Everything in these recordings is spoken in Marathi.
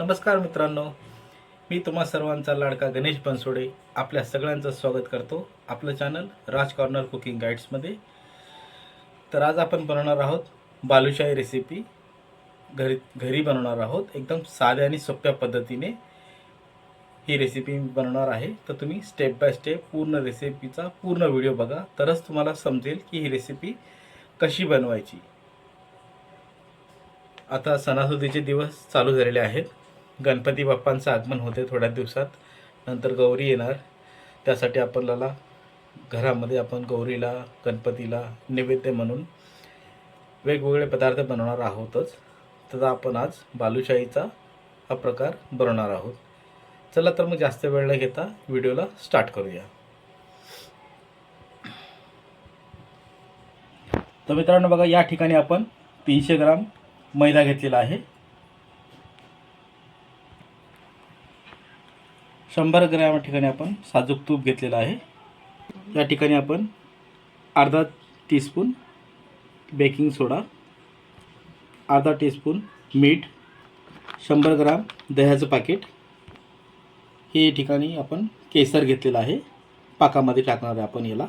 नमस्कार मित्रांनो मी तुम्हा सर्वांचा लाडका गणेश बनसोडे आपल्या सगळ्यांचं स्वागत करतो आपलं चॅनल राज कॉर्नर कुकिंग गाईड्समध्ये तर आज आपण बनवणार आहोत बालुशाही रेसिपी घरी घरी बनवणार आहोत. एकदम साध्या आणि सोप्या पद्धतीने ही रेसिपी बनवणार आहे. तर तुम्ही स्टेप बाय स्टेप पूर्ण रेसिपीचा पूर्ण व्हिडिओ बघा. तरच तुम्हाला समजेल की ही रेसिपी कशी बनवायची. आता सणासुदीचे दिवस चालू झालेले आहेत. गणपती बाप्पांचं आगमन होते थोड्या दिवसात. नंतर गौरी येणार. त्यासाठी आपल्याला घरामध्ये आपण गौरीला गणपतीला नैवेद्य म्हणून वेगवेगळे पदार्थ बनवणार आहोतच. तर आपण आज बालुशाहीचा हा प्रकार बनवणार आहोत. चला तर मग जास्त वेळ न घेता व्हिडिओला स्टार्ट करूया. तर मित्रांनो बघा या ठिकाणी आपण तीनशे ग्राम मैदा घेतलेला आहे. शंभर ग्रॅम ठिकाणी आपण साजूक तूप घेतलेलं आहे. या ठिकाणी आपण अर्धा टीस्पून बेकिंग सोडा अर्धा टीस्पून मीठ शंभर ग्राम दह्याचं पाकिट हे ठिकाणी आपण केसर घेतलेलं आहे. पाकामध्ये टाकणार आहे आपण याला.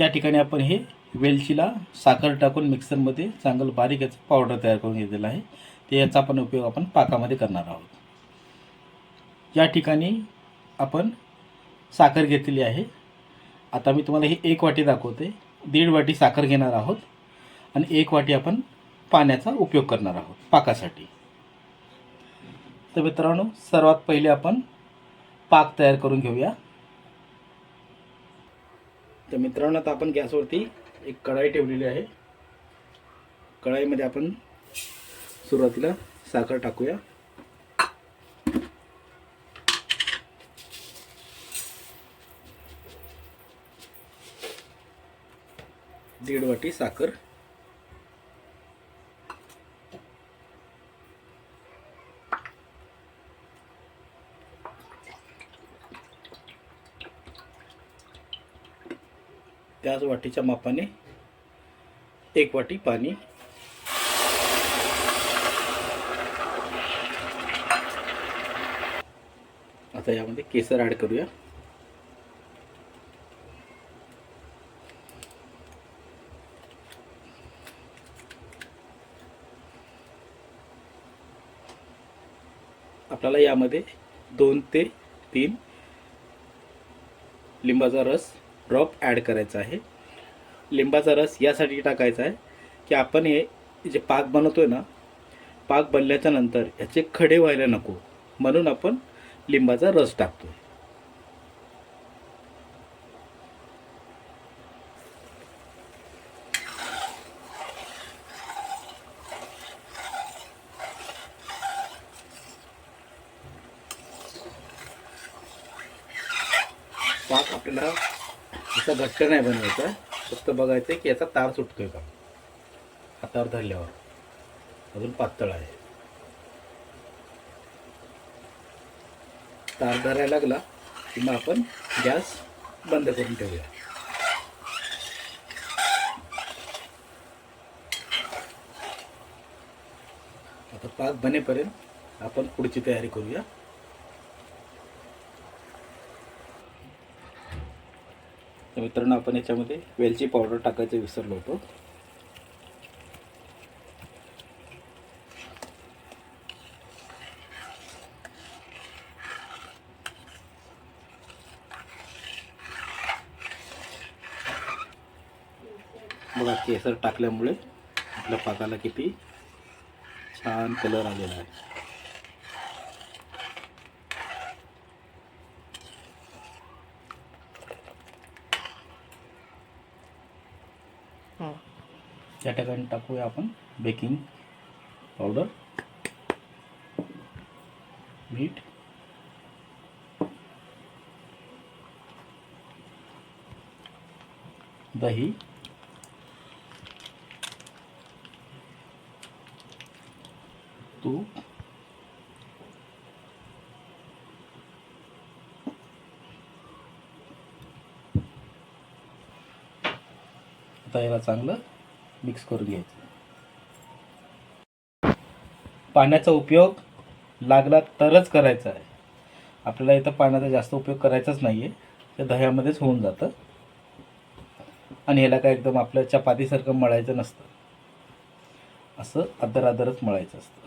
या ठिकाणी आपण हे वेलचीला साखर टाकून मिक्सरमध्ये चांगलं बारीक याचं पावडर तयार करून घेतलेलं आहे. ते याचा आपण उपयोग आपण पाकामध्ये करणार आहोत. या ठिकाणी आपण साखर घेतलेली आहे. आता मी तुम्हाला ही एक वाटी दाखवते. दीड वाटी साखर घेणार आहोत आणि एक वाटी आपण पाण्याचा उपयोग करणार आहोत पाकासाठी. तर मित्रांनो सर्वात पहिले आपण पाक तयार करून घेऊया. तर मित्रांनो आता आपण गॅसवरती एक कढाई ठेवलेली आहे. कढाईमध्ये आपण सुरुवातीला साखर टाकूया. दीड वाटी साखर. त्याच वाटीच्या मापाने एक वाटी पाणी. आता यामध्ये केसर ॲड करूया. आपल्याला यामध्ये दोन ते तीन लिंबाचा रस ड्रॉप ॲड करायचा आहे. लिंबाचा रस यासाठी टाकायचा आहे की आपण हे जे पाक बनवतो आहे ना पाक बनल्याच्या नंतर याचे खडे व्हायला नको. म्हणून आपण लिंबाचा रस टाकतो पाक आपल्याला असा घट्ट नाही बनवायचा. फक्त बघायचं की याचा तार सुटतोय का? हातावर धरल्यावर. अजून पातळ आहे. तार धरायला लागला की मग आपण गॅस बंद करून ठेवूया. आता पाक बनेपर्यंत आपण पुढची तयारी करूया. मित्रांनो आपण याच्यामध्ये वेलची पावडर टाकायचं विसरलो होतो. बघा केसर टाकल्यामुळे आपल्या पाकाला किती छान कलर आलेला आहे. या ठिकाणी टाकूया आपण बेकिंग पावडर मीठ दही. तूप. आता याला चांगलं मिक्स करून घ्यायचं. पाण्याचा उपयोग लागला तरच करायचा आहे. आपल्याला इथं पाण्याचा जास्त उपयोग करायचाच नाही आहे ते दह्यामध्येच होऊन जातं. आणि ह्याला काय एकदम आपल्या चपातीसारखं मळायचं नसतं. असं आदर आदरच मळायचं असतं.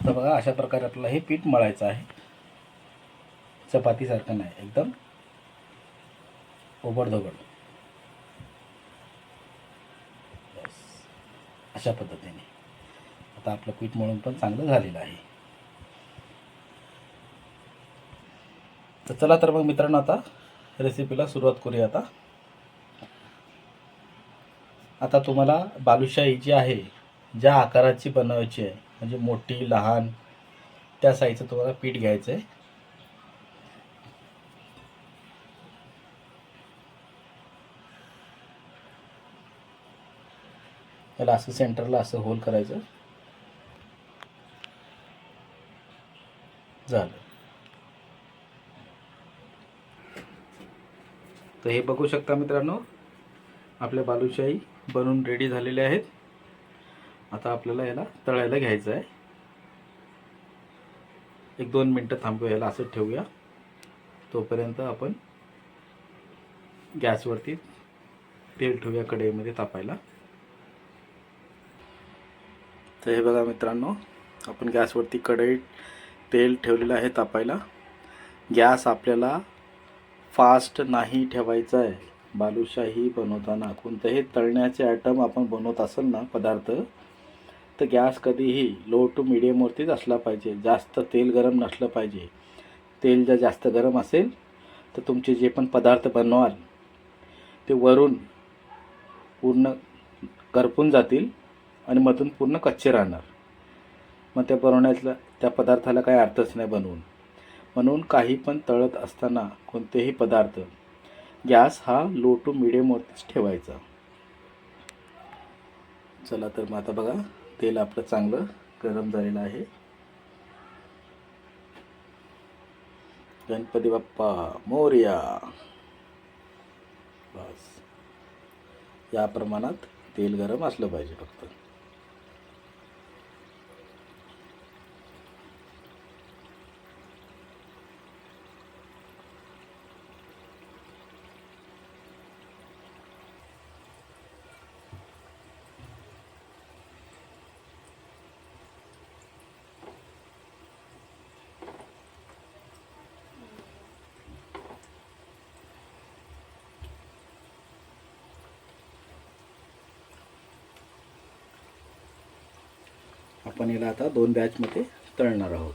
तर बघा अशा प्रकारे आपल्याला हे पीठ मळायचं आहे. चपातीसारखं नाही एकदम ओबडधोबड बस अशा पद्धतीने. आता आपलं पीठ मळून पण चांगलं झालेलं आहे. तर चला तर मग मित्रांनो आता रेसिपीला सुरुवात करूया आता. आता तुम्हाला बालुशाही जी आहे ज्या आकाराची बनवायची आहे म्हणजे मोठी लहान त्या साईजचं तुम्हाला पीठ घ्यायचं आहे त्याला असं सेंटरला असं होल करायचं. झालं. तर हे बघू शकता मित्रांनो आपल्या बालूशाही बनवून रेडी झालेले आहेत. आता आपल्याला याला तळायला घ्यायचं आहे. एक दोन मिनटं थांबूया याला असं ठेवूया. तोपर्यंत आपण गॅसवरती तेल ठेवूया कढईमध्ये तापायला. तर हे बघा मित्रांनो आपण गॅसवरती कढईत तेल ठेवलेलं आहे तापायला. गॅस आपल्याला फास्ट नाही ठेवायचा आहे. बालुशाही बनवताना कोणतेही तळण्याचे आयटम आपण बनवत असेल ना पदार्थ तर गॅस कधीही लो टू मिडियमवरतीच असला पाहिजे. जास्त तेल गरम नसलं पाहिजे. तेल जर जास्त गरम असेल तर तुमचे जे पण पदार्थ बनवाल ते वरून पूर्ण करपून जातील. आणि मधून पूर्ण कच्चे राहणार. मग त्या बनवण्यातला त्या पदार्थाला काही अर्थच नाही बनवून. म्हणून काही पण तळत असताना कोणतेही पदार्थ गॅस हा लो टू मिडियमवरतीच ठेवायचा. चला तर मग आता बघा तेल आपलं चांगलं गरम झालेलं आहे. गणपती बाप्पा मोर्या. बस. या प्रमाणात तेल गरम असलं पाहिजे फक्त. आपण याला आता दोन बॅचमध्ये तळणार आहोत.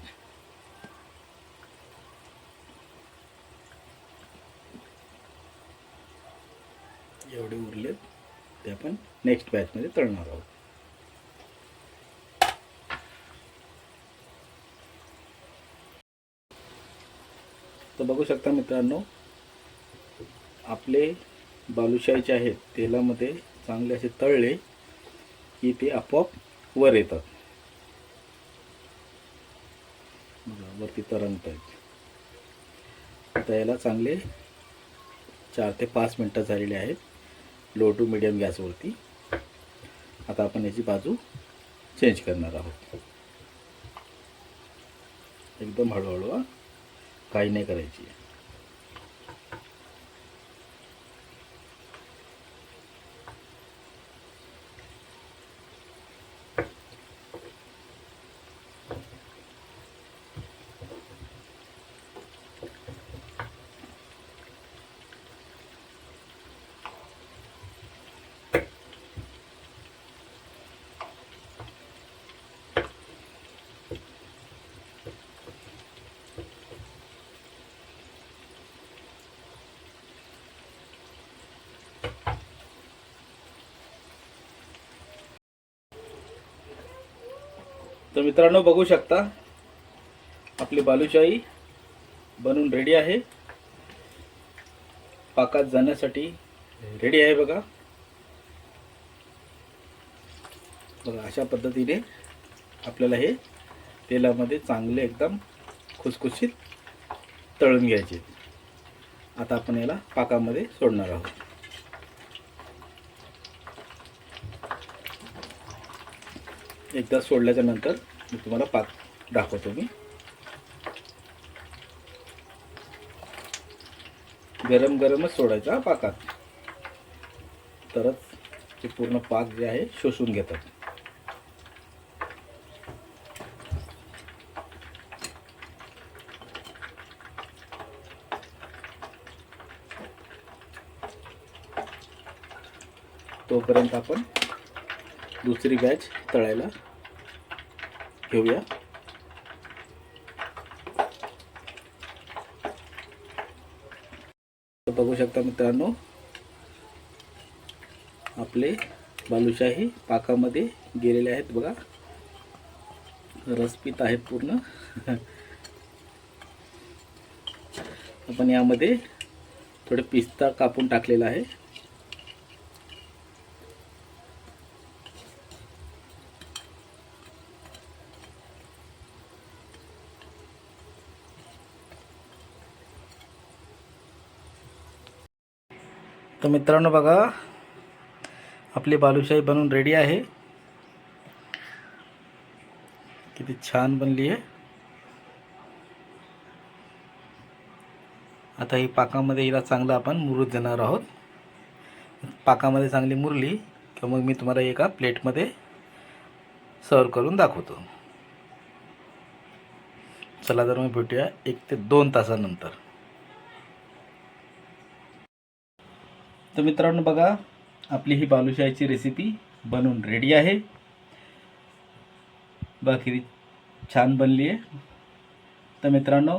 एवढे उरलेत ते आपण नेक्स्ट बॅचमध्ये तळणार आहोत. तर बघू शकता मित्रांनो आपले बालुशाहीचे आहेत तेलामध्ये चांगले असे तळले की ते आपोआप वर येतात बघा, वरती तरंगत आहेत. आता याला चांगले चार ते पाच मिनटं झालेले आहेत. लो टू मिडियम गॅसवरती आता आपण याची बाजू चेंज करणार आहोत. एकदम हळूहळू काही नाही करायची. तर मित्रांनो बघू शकता आपली बालुशाही बनून रेडी आहे. पाकात जाण्यासाठी रेडी आहे बघा. बघा अशा पद्धतीने आपल्याला हे तेलामध्ये चांगले एकदम खुसखुशीत तळून घ्यायचे. आता आपण याला पाकामध्ये सोडणार आहोत. एकदा सोडल्याच्या नंतर मी तुम्हाला पाक दाखवतो मी. गरम गरमच सोडायचा हा पाकात. तरच ते पूर्ण पाक जे आहे शोषून घेतात. तोपर्यंत आपण दुसरी बॅच तळायला घेऊया. बघू शकता मित्रांनो आपले बालुशाही पाकामध्ये गेलेले आहेत बघा. रसपीत आहेत पूर्ण. आपण यामध्ये थोडे पिस्ता कापून टाकलेला आहे. तर मित्रांनो बघा आपली बालुशाही बनवून रेडी आहे. किती छान बनली आहे. आता ही पाकामध्ये हिला चांगलं आपण मुरू देणार आहोत. पाकामध्ये चांगली मुरली की मग मी तुम्हाला एका प्लेटमध्ये सर्व करून दाखवतो. चला तर मग भेटूया एक ते दोन तासानंतर. तर मित्रांनो बघा आपली ही बालुशाहीची रेसिपी बनवून रेडी आहे. बाकी छान बनली आहे. तर मित्रांनो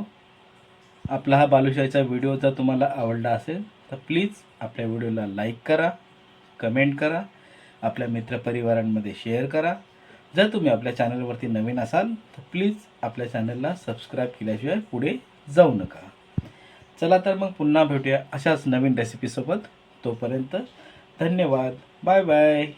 आपला हा बालुशाहीचा व्हिडिओ जर तुम्हाला आवडला असेल तर प्लीज आपल्या व्हिडिओला लाईक करा कमेंट करा आपल्या मित्रपरिवारांमध्ये शेअर करा. जर तुम्ही आपल्या चॅनलवरती नवीन असाल तर प्लीज आपल्या चॅनलला सबस्क्राईब केल्याशिवाय पुढे जाऊ नका. चला तर मग पुन्हा भेटूया अशाच नवीन रेसिपीसोबत तोपर्यंत धन्यवाद. Bye bye.